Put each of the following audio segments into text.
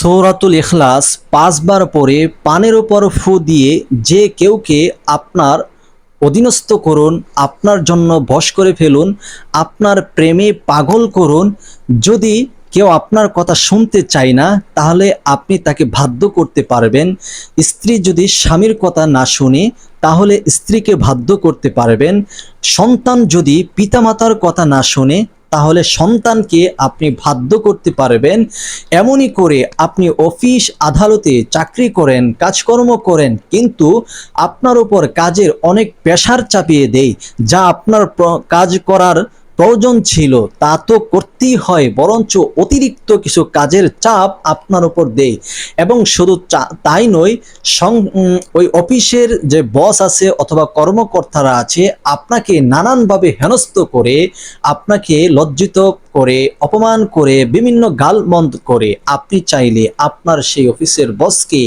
সৌরাতুল ইখলাস পাঁচবার পরে পানের উপর ফু দিয়ে যে কেউকে আপনার অধীনস্থ করুন, আপনার জন্য বশ করে ফেলুন, আপনার প্রেমে পাগল করুন, যদি কেউ আপনার কথা শুনতে চায় না, তাহলে আপনি তাকে বাধ্য করতে পারবেন। স্ত্রী যদি স্বামীর কথা না শুনে, তাহলে স্ত্রীকে বাধ্য করতে পারবেন। সন্তান যদি পিতামাতার কথা না শুনে তাহলে সন্তানকে আপনি বাধ্য করতে পারবেন। এমনই করে আপনি অফিস, আদালতে চাকরি করেন, কাজকর্ম করেন, কিন্তু আপনার উপর কাজের অনেক প্রেশার চাপিয়ে দেয়, যা আপনার কাজ করার প্রয়োজন ছিল, তা তো করতেই হয়, বরঞ্চ অতিরিক্ত কিছু কাজের চাপ আপনার উপর দেয়। এবং শুধু তাই নয়, সং ওই অফিসের যে বস আছে অথবা কর্মকর্তারা আছে, আপনাকে নানানভাবে হেনস্থ করে, আপনাকে লজ্জিত করে, অপমান করে, বিভিন্ন গালমন্দ করে, আপনি চাইলে আপনার সেই অফিসের বসকে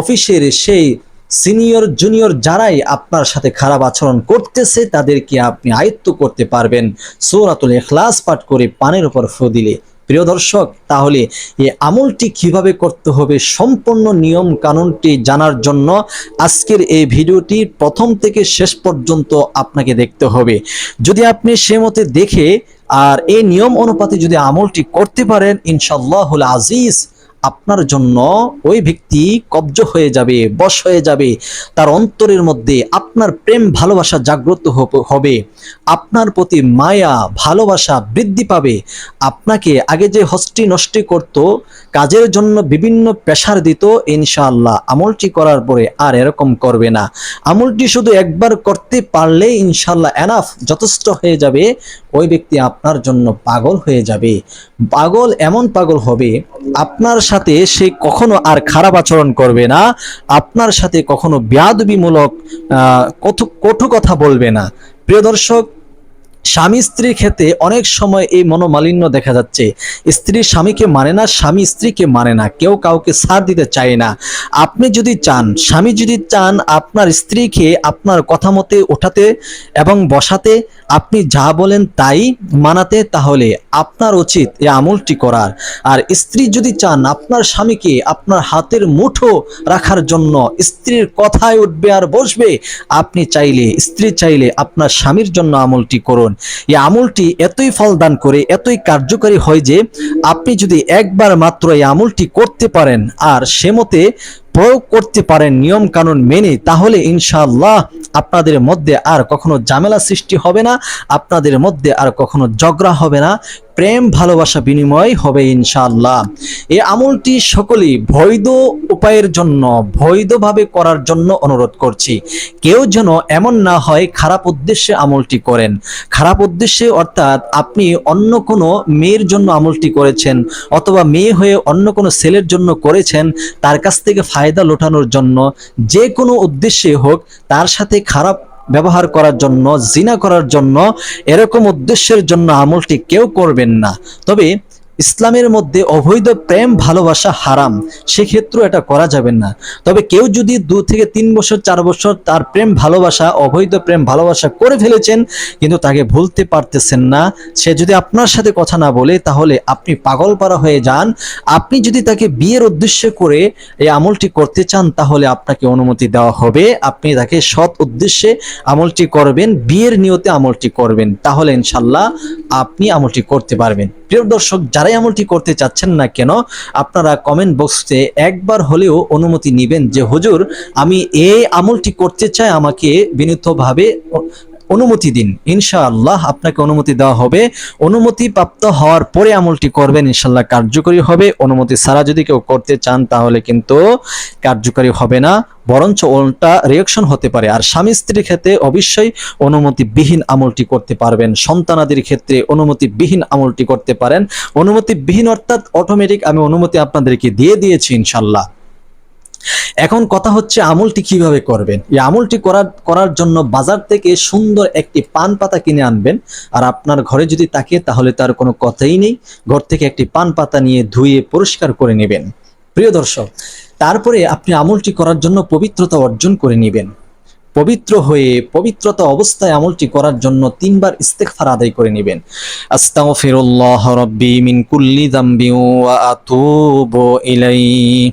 অফিসের সেই সিনিয়র, জুনিয়র যারাই আপনার সাথে খারাপ আচরণ করতেছে, তাদেরকে আপনি আয়ত্ত করতে পারবেন। সৌরাতুল এখলাস পাঠ করে পানের উপর ফু দিলে। প্রিয় দর্শক, তাহলে এই আমলটি কীভাবে করতে হবে সম্পূর্ণ নিয়ম কানুনটি জানার জন্য আজকের এই ভিডিওটি প্রথম থেকে শেষ পর্যন্ত আপনাকে দেখতে হবে। যদি আপনি সে মতে দেখে আর এই নিয়ম অনুপাতে যদি আমলটি করতে পারেন ইনশাল্লাহুল আজিজ আপনার জন্য ওই ব্যক্তি কব্জ হয়ে যাবে, বশ হয়ে যাবে। তার অন্তরের মধ্যে আপনার প্রেম, ভালোবাসা জাগ্রত হবে আপনার প্রতি মায়া, ভালোবাসা বৃদ্ধি পাবে। আপনাকে আগে যে হস্তি নষ্টি করত, কাজের জন্য বিভিন্ন প্রেশার দিত, ইনশাআল্লাহ আমলটি করার পরে আর এরকম করবে না। আমলটি শুধু একবার করতে পারলে ইনশাআল্লাহ এনাফ যথেষ্ট হয়ে যাবে। ওই ব্যক্তি আপনার জন্য পাগল হয়ে যাবে। পাগল এমন পাগল হবে, আপনার সাথে সে কখনো আর খারাপ আচরণ করবে না। আপনার সাথে কখনো ব্যাদবিমূলক কত কথা বলবে না। প্রিয় দর্শক স্বামী স্ত্রীর ক্ষেত্রে অনেক সময় এই মনোমালিন্য দেখা যাচ্ছে। স্ত্রী স্বামীকে মানে না, স্বামী স্ত্রীকে মানে না। কেউ কাউকে সার দিতে চায় না। আপনি যদি চান, স্বামী যদি চান আপনার স্ত্রীকে আপনার কথা মতে ওঠাতে এবং বসাতে, আপনি যা বলেন তাই মানাতে, তাহলে আপনার উচিত এই আমলটি করার। আর স্ত্রী যদি চান আপনার স্বামীকে আপনার হাতের মুঠো রাখার জন্য স্ত্রীর কথায় উঠবে আর বসবে, আপনি চাইলে, স্ত্রী চাইলে আপনার স্বামীর জন্য আমলটি করুন। এই আমলটি এতই ফলদান করে, এতই কার্যকারী হয় যে আপনি যদি একবার মাত্র এই আমলটি করতে পারেন আর সে মতে প্রয়োগ করতে পারেন নিয়ম কানুন মেনে, তাহলে ইনশাআল্লাহ আপনাদের মধ্যে আর কখনো ঝামেলা সৃষ্টি হবে না, আপনাদের মধ্যে আর কখনো ঝগড়া হবে না, প্রেম ভালোবাসা বিনিময় হবে ইনশাআল্লাহ। এই আমলটি সকলেই বৈধ উপায়ের জন্য, বৈধভাবে করার জন্য অনুরোধ করছি। কেউ যেন এমন না হয় খারাপ উদ্দেশ্যে আমলটি করেন। খারাপ উদ্দেশ্যে অর্থাৎ আপনি অন্য কোনো মেয়ের জন্য আমলটি করেছেন অথবা মেয়ে হয়ে অন্য কোনো ছেলের জন্য করেছেন, তার কাছ থেকে ফায়দা লোটানোর জন্য, যে কোনো উদ্দেশ্যে হোক, তার সাথে খারাপ ব্যবহার করার জন্য, জিনা করার জন্য, এরকম উদ্দেশ্যের জন্য আমলটি কেউ করবেন না। তবে ইসলামের মধ্যে অবৈধ প্রেম, ভালোবাসা হারাম। সেক্ষেত্রেও এটা করা যাবে না। তবে কেউ যদি দু থেকে তিন বছর, চার বছর তার প্রেম, ভালোবাসা, অবৈধ প্রেম, ভালোবাসা করে ফেলেছেন, কিন্তু তাকে ভুলতে পারতেছেন না। সে যদি আপনার সাথে কথা না বলে, তাহলে আপনি পাগল পারা হয়ে যান। আপনি যদি তাকে বিয়ের উদ্দেশ্যে করে এই আমলটি করতে চান, তাহলে আপনাকে অনুমতি দেওয়া হবে। আপনি তাকে সৎ উদ্দেশ্যে আমলটি করবেন, বিয়ের নিয়তে আমলটি করবেন। তাহলে ইনশাল্লাহ আপনি আমলটি করতে পারবেন। প্রিয় দর্শক, যারাই আমলটি করতে চাচ্ছেন না কেন, আপনারা কমেন্ট বক্সে একবার হলেও অনুমতি নেবেন যে, হুজুর, আমি এই আমলটি করতে চাই, আমাকে বিনীতভাবে অনুমতি দিন। ইনশাআল্লাহ আপনাকে অনুমতি দেওয়া হবে। অনুমতি প্রাপ্ত হওয়ার পরে আমলটি করবেন ইনশাল্লাহ কার্যকরী হবে। অনুমতি ছাড়া যদি কেউ করতে চান তাহলে কিন্তু কার্যকরী হবে না। বরঞ্চ উল্টা রিয়াকশন হতে পারে। আর স্বামী স্ত্রীর ক্ষেত্রে অবশ্যই অনুমতিবিহীন আমলটি করতে পারবেন। সন্তানাদির ক্ষেত্রে অনুমতিবিহীন আমলটি করতে পারেন। অনুমতিবিহীন অর্থাৎ অটোমেটিক আমি অনুমতি আপনাদেরকে দিয়ে দিয়েছি ইনশাল্লাহ এখন কথা হচ্ছে আমলটি কীভাবে করবেন? এই আমলটি করার করার জন্য বাজার থেকে সুন্দর একটি পান পাতা কিনে আনবেন। আর আপনার ঘরে যদি থাকে, তাহলে তার কোনো কথাই নেই। ঘর থেকে একটি পান পাতা নিয়ে ধুয়ে পরিষ্কার করে নেবেন। প্রিয় দর্শক, তারপরে আপনি আমলটি করার জন্য পবিত্রতা অর্জন করে নেবেন। পবিত্র হয়ে, পবিত্রতা অবস্থায় আমলটি করার জন্য তিনবার ইস্তেগফার আদায় করে নেবেন। আস্তাগফিরুল্লাহ রাব্বি মিন কুল্লি যামবি ওয়া আতুবু ইলাইহি।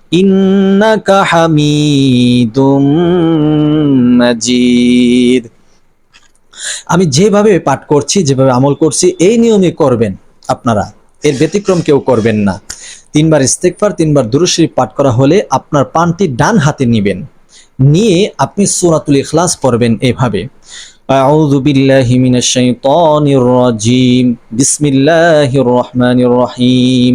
ইন্নাকা হামিদুম মাজিদ আমি যেভাবে পাঠ করছি যেভাবে আমল করছি এই নিয়মে করবেন আপনারা এর ব্যতিক্রম কেউ করবেন না তিনবার ইস্তেকফার তিনবার দুরুশরী পাঠ করা হলে আপনার পানটি ডান হাতে নেবেন নিয়ে আপনি সূরাতুল ইখলাস পড়বেন এভাবে أعوذ بالله من الشيطان الرجيم بسم الله الرحمن الرحيم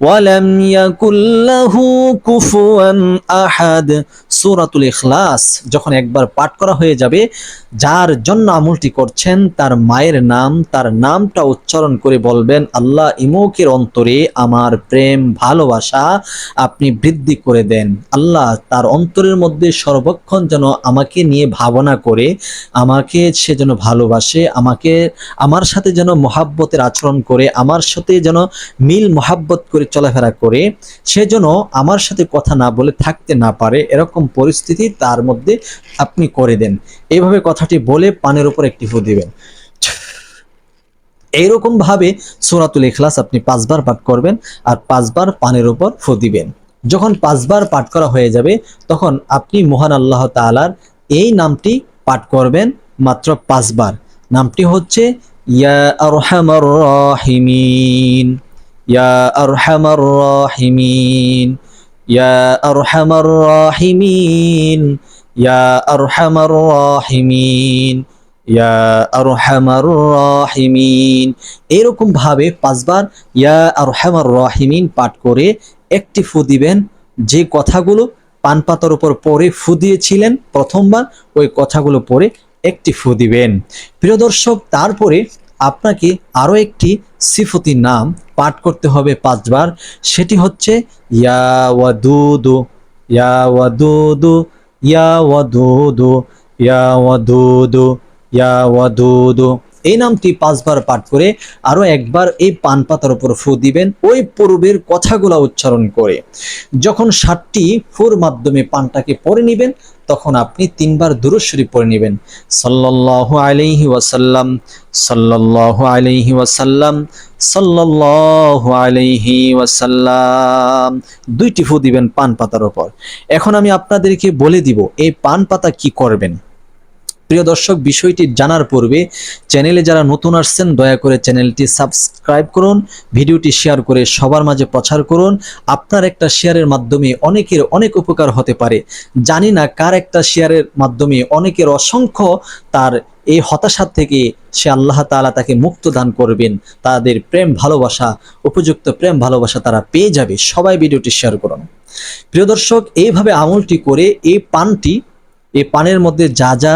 ওয়ালাম ইয়াকুল্লাহু কুফুয়ান আহাদ। সূরাতুল ইখলাস যখন একবার পাঠ করা হয়ে যাবে, যার জন্য আমলটি করছেন, তার মায়ের নাম, তার নামটা উচ্চারণ করে বলবেন, আল্লাহ ইমুকের অন্তরে আমার প্রেম, ভালোবাসা আপনি বৃদ্ধি করে দেন। আল্লাহ তার অন্তরের মধ্যে সর্বক্ষণ যেন আমাকে নিয়ে ভাবনা করে, আমাকে সে যেন ভালোবাসে, আমাকে, আমার সাথে যেন মহাব্বতের আচরণ করে, আমার সাথে যেন মিল মহাব্বত করে চলাফেরা করে সে যেন আমার সাথে কথা না বলে থাকতে না পারে, এরকম পরিস্থিতি তার মধ্যে আপনি করে দেন। এইভাবে কথাটি বলে পানের উপর একটি ফু দিবেন। এইরকম ভাবে সূরাতুল ইখলাস আপনি পাঁচবার পাঠ করবেন আর পাঁচবার পানের উপর ফু দিবেন। যখন পাঁচবার পাঠ করা হয়ে যাবে, তখন আপনি মহান আল্লাহ তাআলার এই নামটি পাঠ করবেন মাত্র পাঁচবার। নামটি হচ্ছে, ইয়া আরহামার রাহিমিন। ইয়া আরহামার রাহিমিন ইয়া আরহামার রাহিমিন ইয়া আরহামার রাহিমিন ইয়া আরহামার রাহিমিন এরকম ভাবে পাঁচবার ইয়া আরহামার রাহিমিন পাঠ করে একটি ফু দিবেন। যে কথাগুলো পান পাতার উপর পরে ফু দিয়েছিলেন প্রথমবার, ওই কথাগুলো পরে একটি ফু দিবেন। প্রিয় দর্শক, তারপরে আপনাকে আরও একটি সিফতি নাম পাঠ করতে হবে পাঁচবার। সেটি হচ্ছে, ইয়া ওয়াদুদু ইয়া ওয়াদুদু ইয়া ওয়াদুদু ইয়া ওয়াদুদু ইয়া ওয়াদুদু। এই নামটি পাঁচবার পাঠ করে আরও একবার এই পান পাতার উপর ফু দিবেন। ওই পূর্বের কথাগুলো উচ্চারণ করে। যখন ষাটটি ফুর মাধ্যমে পানটাকে পরে নেবেন, তখন আপনি তিনবার দুরুশ্বরী পড়ে নেবেন। সাল্লাল্লাহু আলাইহি ওয়াসাল্লাম, সাল্লাল্লাহু আলাইহি ওয়াসাল্লাম, সাল্লাল্লাহু আলাইহি ওয়াসাল্লাম। দুইটি ফু দিবেন পান পাতার উপর। এখন আমি আপনাদেরকে বলে দিব, এই পান পাতা কি করবেন? প্রিয় দর্শক, বিষয়টি জানার পূর্বে চ্যানেলে যারা নতুন আসছেন, দয়া করে চ্যানেলটি সাবস্ক্রাইব করুন, ভিডিওটি শেয়ার করে সবার মাঝে প্রচার করুন। আপনার একটা শেয়ারের মাধ্যমে অনেকের অনেক উপকার হতে পারে। জানি না কার একটা শেয়ারের মাধ্যমে অনেকের অসংখ্য তার এই হতাশা থেকে সে আল্লাহ তাআলা তাকে মুক্ত দান করবেন। তাদের প্রেম ভালোবাসা, উপযুক্ত প্রেম ভালোবাসা তারা পেয়ে যাবে। সবাই ভিডিওটি শেয়ার করুন। প্রিয় দর্শক, এইভাবে আমলটি করে এই পানটি, এই পানের মধ্যে যা যা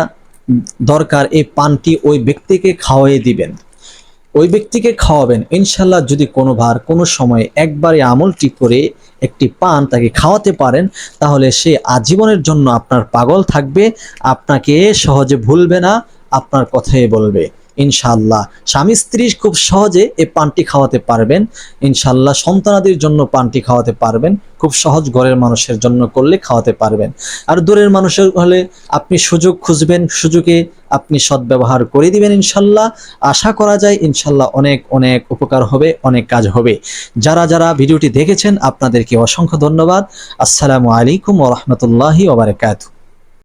দরকার এই পানটি ওই ব্যক্তিকে খাওয়াই দিবেন। ওই ব্যক্তিকে খাওয়াবেন, ইনশাল্লাহ যদি কোনো ভার কোনো সময়ে একবারে আমলটি করে একটি পান তাকে খাওয়াতে পারেন, তাহলে সে আজীবনের জন্য আপনার পাগল থাকবে, আপনাকে সহজে ভুলবে না, আপনার কথাই বলবে। ইনশাল্লাহ স্বামী স্ত্রী খুব সহজে এই পানটি খাওয়াতে পারবেন। ইনশাল্লাহ সন্তানাদের জন্য পানটি খাওয়াতে পারবেন। খুব সহজ ঘরের মানুষের জন্য করলে খাওয়াতে পারবেন। আর দূরের মানুষের হলে আপনি সুযোগ খুঁজবেন, সুযোগে আপনি সদ্ব্যবহার করে দিবেন ইনশাল্লাহ আশা করা যায় ইনশাল্লাহ অনেক অনেক উপকার হবে, অনেক কাজ হবে। যারা যারা ভিডিওটি দেখেছেন, আপনাদেরকে অসংখ্য ধন্যবাদ। আসসালামু আলাইকুম ওরহমতুল্লাহি ওবরাকাতু